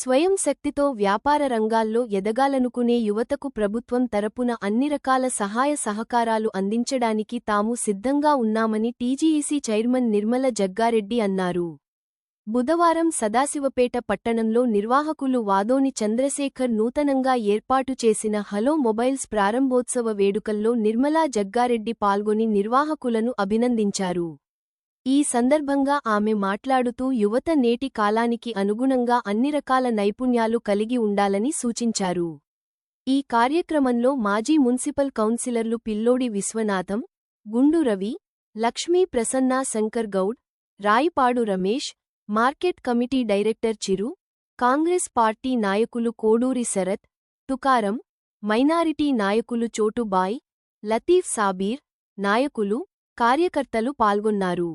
స్వయం శక్తితో వ్యాపార రంగాల్లో ఎదగాలనుకునే యువతకు ప్రభుత్వం తరపున అన్ని రకాల సహాయ సహకారాలు అందించడానికి తాము సిద్ధంగా ఉన్నామని టీజీఈసీ చైర్మన్ నిర్మల జగ్గారెడ్డి అన్నారు. బుధవారం సదాశివపేట పట్టణంలో నిర్వాహకులు వాదోని చంద్రశేఖర్ నూతనంగా ఏర్పాటు చేసిన హలో మొబైల్స్ ప్రారంభోత్సవ వేడుకల్లో నిర్మలా జగ్గారెడ్డి పాల్గొని నిర్వాహకులను అభినందించారు. ఈ సందర్భంగా ఆమె మాట్లాడుతూ యువత నేటి కాలానికి అనుగుణంగా అన్ని రకాల నైపుణ్యాలు కలిగి ఉండాలని సూచించారు. ఈ కార్యక్రమంలో మాజీ మున్సిపల్ కౌన్సిలర్లు పిల్లోడి Viswanatham Gundu Ravi Lakshmi Prasanna Shankar Goud Rayipadu Ramesh market committee director Chiru Congress party నాయకులు కోడూరి శరత్ తుకారం మైనారిటీ నాయకులు చోటుబాయ్ లతీఫ్ సాబీర్ నాయకులు కార్యకర్తలు పాల్గొన్నారు.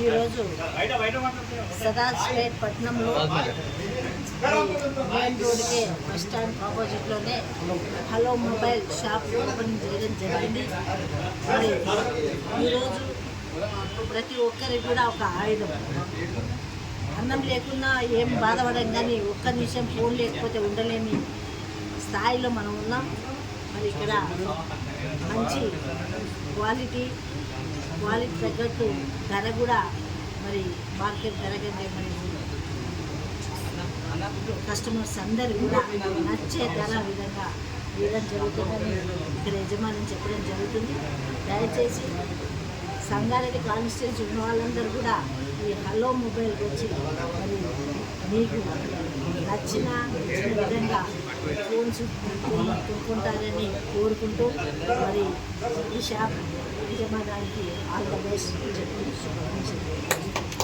ఈరోజు సదాశివపేట్ పట్టణంలో మెయిన్ రోడ్కే బస్ స్టాండ్ ఆపోజిట్లోనే హలో మొబైల్ షాప్ ఓపెన్ చేయడం జరిగింది. మరి ఈరోజు ప్రతి ఒక్కరికి కూడా ఒక ఆయుధం. అన్నం లేకున్నా ఏం బాధపడం కానీ ఒక్క నిమిషం ఫోన్ లేకపోతే ఉండలేని స్థాయిలో మనం ఉన్నాం. మరి ఇక్కడ మంచి క్వాలిటీ క్వాలిటీ తగ్గట్టు ధర కూడా మరి మార్కెట్ ధర కంటే మరి కస్టమర్స్ అందరు కూడా నచ్చే ధర విధంగా ఇవ్వడం జరుగుతుందని ఇక్కడ యజమాని చెప్పడం జరుగుతుంది. దయచేసి సంగారెడ్డి కాన్స్టిట్యూన్సీ ఉన్న వాళ్ళందరూ కూడా ఈ హలో మొబైల్కి వచ్చి మరి మీకు నచ్చిన విధంగా ఫోన్స్ కొనుక్కుంటారని కోరుకుంటూ మరి ఈ షాప్ ఉద్యమానికి ఆంధ్రప్రదేశ్ చెప్పి